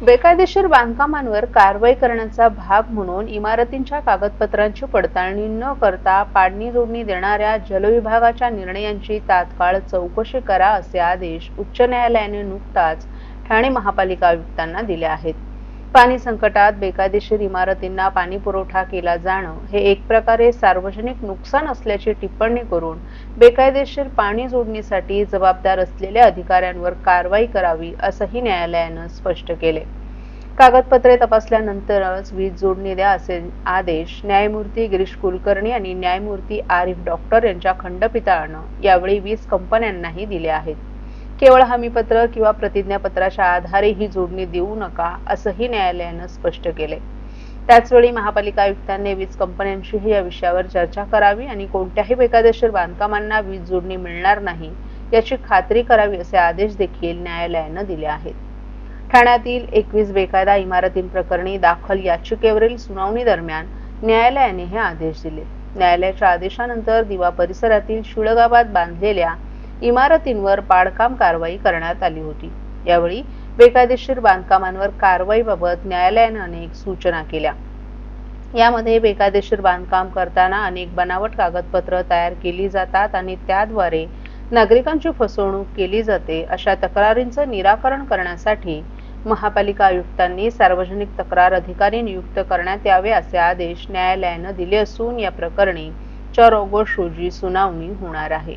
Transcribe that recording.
बेकायदेशीर बांधकामांवर कारवाई करण्याचा भाग म्हणून इमारतींच्या कागदपत्रांची पडताळणी न करता पाडणी जोडणी देणाऱ्या जलविभागाच्या निर्णयांची तात्काळ चौकशी करा असे आदेश उच्च न्यायालयाने नुकताच ठाणे महापालिका आयुक्तांना दिले आहेत. पाणी संकटात बेकायदेशीर इमारतींना पाणी पुरवठा केला जाणं हे एक प्रकारे सार्वजनिक नुकसान असल्याची टिप्पणी करून बेकायदेशीर पाणी जोडणीसाठी जबाबदार असलेल्या अधिकाऱ्यांवर कारवाई करावी असंही न्यायालयानं स्पष्ट केले. कागदपत्रे तपासल्यानंतरच वीज जोडणी द्या असे आदेश न्यायमूर्ती गिरीश कुलकर्णी आणि न्यायमूर्ती आरिफ डॉक्टर यांच्या खंडपीठानं यावेळी वीज कंपन्यांनाही दिले आहेत. केवळ हमीपत्र किंवा प्रतिज्ञापत्राच्या आधारे ही जोडणी देऊ नका असंही न्यायालयानं स्पष्ट केले त्याचवेळी महापालिका आयुक्तांनी वीज कंपन्यांशीही या विषयावर चर्चा करावी आणि कोणत्याही बेकायदेशीर बांधकामांना वीज जोडणी मिळणार नाही याची खात्री करावी असे आदेश देखील न्यायालयानं दिले आहेत. ठाण्यातील एकवीस बेकायदा इमारतींप्रकरणी दाखल याचिकेवरील सुनावणी दरम्यान न्यायालयाने हे आदेश दिले. न्यायालयाच्या आदेशानंतर दिवा परिसरातील शिळगावात बांधलेल्या इमारतींवर पाडकाम कारवाई करण्यात आली होती. यावेळी बेकायदेशीर बांधकामांवर कारवाईबाबत न्यायालयाने अनेक सूचना केल्या. यामध्ये बेकायदेशीर बांधकाम करताना अनेक बनावट कागदपत्र तयार केली जातात आणि त्याद्वारे नागरिकांची फसवणूक केली जाते अशा तक्रारींचं निराकरण करण्यासाठी महापालिका आयुक्तांनी सार्वजनिक तक्रार अधिकारी नियुक्त करण्यात यावे असे आदेश न्यायालयानं दिले असून या प्रकरणी चार ऑगस्ट रोजी सुनावणी होणार आहे.